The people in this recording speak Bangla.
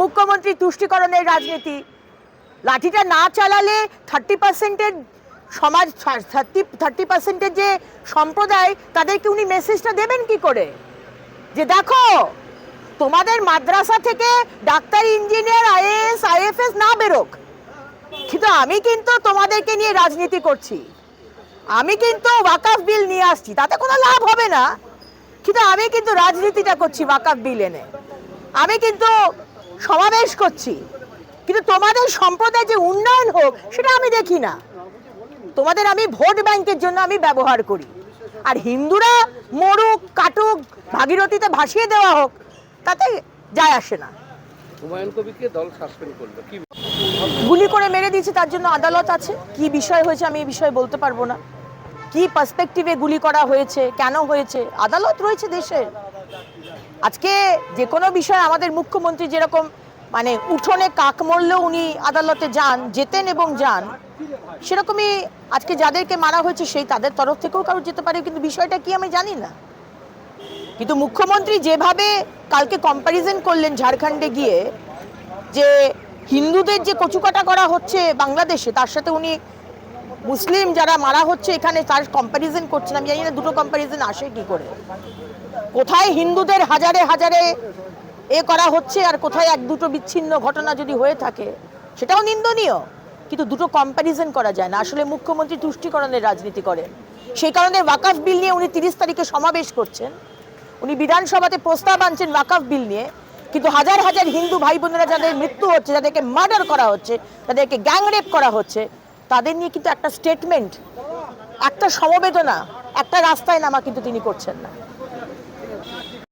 মুখ্যমন্ত্রী তুষ্টিকরণের রাজনীতি। লাঠিটা না চালালে থার্টি পার্সেন্টের সমাজ থার্টি থার্টি পার্সেন্টের যে সম্প্রদায়, তাদেরকে উনি মেসেজটা দেবেন কি করে? যে দেখো, তোমাদের মাদ্রাসা থেকে ডাক্তার ইঞ্জিনিয়ার আইএএস আইএফএস না বেরোক। কিন্তু আমি কিন্তু তোমাদেরকে নিয়ে রাজনীতি করছি। আমি কিন্তু ওয়াকাফ বিল নিয়ে আসছি, তাতে কোনো লাভ হবে না। কিন্তু আমি কিন্তু রাজনীতিটা করছি ওয়াকাফ বিল এনে। আমি কিন্তু সমাবেশ করছি। কিন্তু তোমাদের সম্প্রদায় যে উন্নয়ন হোক সেটা আমি দেখি না। তোমাদের আমি ভোট ব্যাংকের জন্য আমি ব্যবহার করি। আর হিন্দুরা মরুক কাটুক ভাগীরথীতে ভাসিয়ে দেওয়া হোক তাতে যায় আসে না। গুলি করে মেরে দিয়েছে তার জন্য আদালত আছে। কি বিষয় হয়েছে আমি এই বিষয়ে বলতে পারব না। কি পার্সপেক্টিভে গুলি করা হয়েছে কেন হয়েছে? আদালত রয়েছে দেশের। আজকে যে কোনো বিষয়ে আমাদের মুখ্যমন্ত্রী যেরকম মানে উঠোনে কাক মরলেও উনি আদালতে যান, যেতেন এবং যান, সেরকমই আজকে যাদেরকে মারা হয়েছে সেই তাদের তরফ থেকেও কারও যেতে পারে, কিন্তু বিষয়টা কি আমি জানি না। কিন্তু মুখ্যমন্ত্রী যেভাবে কালকে কম্প্যারিজন করলেন ঝাড়খণ্ডে গিয়ে, যে হিন্দুদের যে কচুকাটা করা হচ্ছে বাংলাদেশে, তার সাথে উনি মুসলিম যারা মারা হচ্ছে এখানে তার কম্প্যারিজন করছেন আমি জানি না দুটো কম্প্যারিজন আসে কি করে। কোথায় হিন্দুদের হাজারে হাজারে এ করা হচ্ছে আর কোথায় এক দুটো বিচ্ছিন্ন ঘটনা যদি হয়ে থাকে, সেটাও নিন্দনীয়। কিন্তু দুটো কম্প্যারিজন করা যায় না। আসলে মুখ্যমন্ত্রী তুষ্টিকরণের রাজনীতি করেন। সেই কারণে ওয়াকাফ বিল নিয়ে উনি তিরিশ তারিখে সমাবেশ করছেন। উনি বিধানসভাতে প্রস্তাব আনছেন ওয়াকাফ বিল নিয়ে। কিন্তু হাজার হাজার হিন্দু ভাই বোনেরা যাদের মৃত্যু হচ্ছে, যাদেরকে মার্ডার করা হচ্ছে, তাদেরকে গ্যাংরেপ করা হচ্ছে তাদের নিয়ে কিন্তু একটা স্টেটমেন্ট একটা সমবেদনা একটা রাস্তায় নামা কিন্তু তিনি করছেন না।